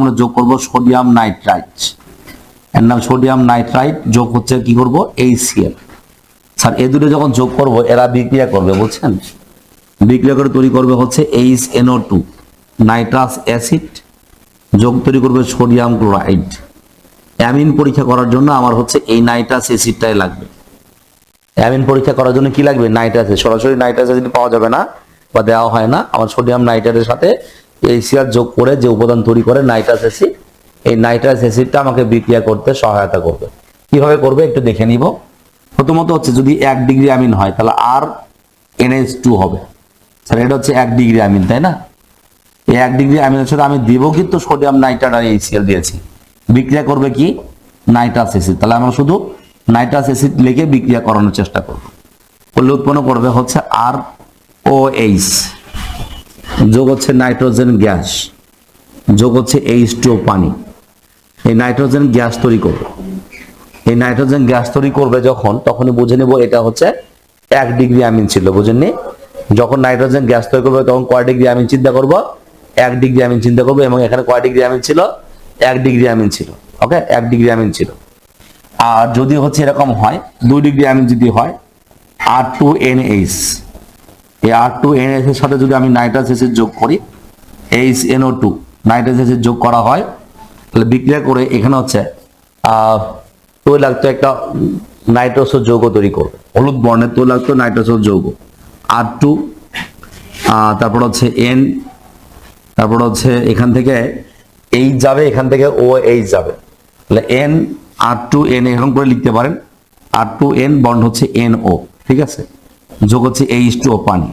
আমরা যোগ করব সোডিয়াম নাইট্রাইট এর নাম সোডিয়াম নাইট্রাইট যোগ হচ্ছে কি করব? এইচসিএল স্যার দুটো যখন যোগ করব, এরা বিক্রিয়া করবে, বুঝছেন? বিক্রিয়া করে তৈরি করবে হচ্ছে H NO two nitrous acid যোগ তৈরি করবে সোডিয়াম ক্লোরাইড অ্যামিন পরীক্ষা করার জন্য আমার হচ্ছে এই নাইট্রাস অ্যাসিডটাই লাগবে। অ্যামিন পরীক্ষা করার জন্য কি লাগবে? নাইট্রাস সরাসরি নাইট্রাস অ্যাসিড পাওয়া যাবে না বা দেওয়া হয় না। আমার সোডিয়াম নাইট্রেটের সাথে এইচসিআর যোগ করে যে উপাদান তৈরি করে নাইট্রাস অ্যাসিড, এই নাইট্রাস অ্যাসিডটা আমাকে বিক্রিয়া করতে সহায়তা করবে। কীভাবে করবে একটু দেখে নিব। প্রথমত হচ্ছে যদি এক ডিগ্রি অ্যামিন হয়, তাহলে আর এনএইচ টু হবে। স্যার, এটা হচ্ছে এক ডিগ্রি অ্যামিন তাই না? এই এক ডিগ্রি অ্যামিনের সাথে আমি দিব কিন্তু সোডিয়াম নাইট্রেট আর এইচসিএল দিয়েছি। বিক্রিয়া করবে কি? Nitrous acid. তাহলে আমরা শুধু নাইট্রাস অ্যাসিড লিখে বিক্রিয়া করানোর চেষ্টা করব। করলে উৎপন্ন করবে হচ্ছে আর ও এইচ। যোগ হচ্ছে নাইট্রোজেন গ্যাস, যোগ হচ্ছে এইচ টু পানি। এই নাইট্রোজেন গ্যাস তৈরি করবে। এই নাইট্রোজেন গ্যাস তৈরি করবে যখন, তখনই বুঝে নেব এটা হচ্ছে এক ডিগ্রি অ্যামিন ছিল, বুঝেননি? যখন নাইট্রোজেন গ্যাস তৈরি করবে, তখন কয় ডিগ্রি অ্যামিন চিন্তা করব? এক ডিগ্রি অ্যামিন চিন্তা করব এবং এখানে কয় ডিগ্রি অ্যামিন ছিল? এক ডিগ্রি অ্যামিন ছিল, ওকে? এক ডিগ্রি অ্যামিন ছিল। আর যদি হচ্ছে এরকম হয়, দুই ডিগ্রি অ্যামিন যদি হয় আর টু এন এইচ এই আর টু এন এর সাথে যদি আমি নাইট্রাস অ্যাসিড যোগ করি H NO two nitrous acid যোগ করা হয়, তাহলে বিক্রিয়া করে এখানে হচ্ছে তৈলাক্ত একটা নাইট্রোস যৌগ তৈরি করবে। হলুদ বর্ণের তৈলাক্ত নাইট্রোস যৌগ। আর টু তারপর হচ্ছে এন তারপর হচ্ছে এখান থেকে এইচ যাবে, এখান থেকে ও এইচ যাবে। তাহলে এন আর টু এন এরকম করে লিখতে পারেন। আর টু এন বন্ড হচ্ছে এন ও ঠিক আছে? যোগ হচ্ছে এইচ টু ও পানি।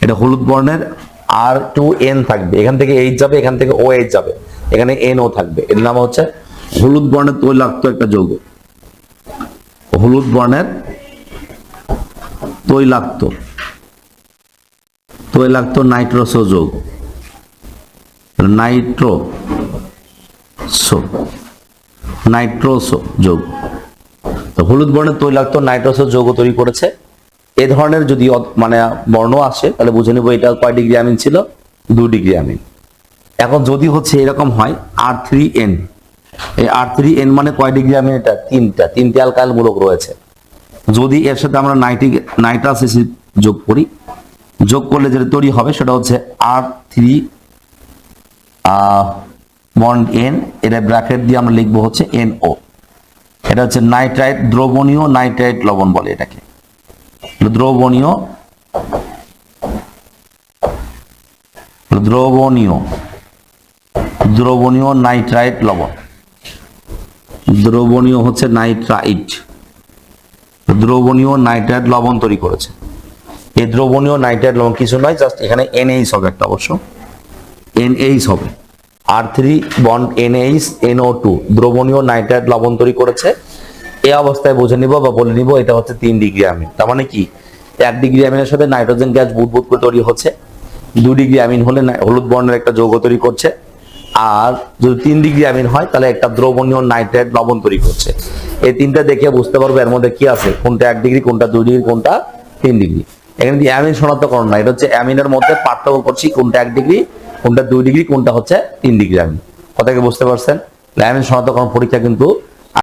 এটা হলুদ বর্ণের আর টু এন থাকবে। এখান থেকে এইচ যাবে, এখান থেকে ও এইচ যাবে। এখানে এন ও থাকবে। এর নাম হচ্ছে হলুদ বর্ণের তৈলাক্ত একটা যৌগ। হলুদ বর্ণের তৈলাক্ত। তৈলাক্ত নাইট্রোসো যৌগ। নাইট্রো সো নাইট্রোসো যৌগ। হলুদ বর্ণের তৈলাক্ত নাইট্রোসো যৌগ তৈরি করেছে এ ধরনের যদি মানে বর্ণ আসে, তাহলে বুঝে নেব এটা কয় ডিগ্রি অ্যামিন ছিল? দু ডিগ্রি অ্যামিন এখন যদি হচ্ছে এরকম হয় আর থ্রি এন এই আর থ্রি এন মানে কয় ডিগ্রি অ্যামিন এটা? তিনটা। তিনটে অ্যালকাইল মূলক রয়েছে। যদি এর সাথে আমরা নাইট্রিক নাইট্রাস অ্যাসিড যোগ করি, যোগ করলে যেটা তৈরি হবে, সেটা হচ্ছে আর থ্রি বন্ড এন এটা ব্র্যাকেট দিয়ে আমরা লিখব হচ্ছে এন ও এটা হচ্ছে নাইট্রাইট দ্রবণীয় নাইট্রাইট লবণ বলে এটাকে। দ্রবণীয় দ্রবণীয় দ্রবণীয় নাইট্রাইট লবণ। দ্রবণীয় হচ্ছে নাইট্রাইট। দ্রবণীয় নাইট্রাইট লবণ তৈরি করেছে। এই দ্রবণীয় নাইট্রাইট লবণ কিছু নয়, জাস্ট এখানে এনএইচ হবে একটা অবশ্য। এনএইচ হবে। R three bond NH NO two দ্রবণীয় নাইট্রাইট লবণ তৈরি করেছে। এই অবস্থায় বুঝে নিব বা বলে নিব, এটা হচ্ছে তিন ডিগ্রি অ্যামিন তার মানে কি? এক ডিগ্রি অ্যামিনের সাথে নাইট্রোজেন গ্যাস বুদবুদ করে তৈরি হচ্ছে। দু ডিগ্রি অ্যামিন হলে হলুদ বর্ণের একটা যৌগ তৈরি করছে। আর যদি তিন ডিগ্রি অ্যামিন হয়, তাহলে একটা দ্রবণীয় নাইট্রেট লবণ তৈরি করছে। এই তিনটা দেখে বুঝতে পারবে এর মধ্যে কি আছে। কোনটা এক ডিগ্রি কোনটা দুই ডিগ্রি কোনটা তিন ডিগ্রি এখানে কি অ্যামিন শনাক্তকরণ না, এটা হচ্ছে অ্যামিনের মধ্যে পার্থক্য করছি কোনটা এক ডিগ্রি কোনটা দুই ডিগ্রি কোনটা হচ্ছে তিন ডিগ্রি অ্যামিন কথা কি বুঝতে পারছেন? অ্যামিন শনাক্তকরণ পরীক্ষা কিন্তু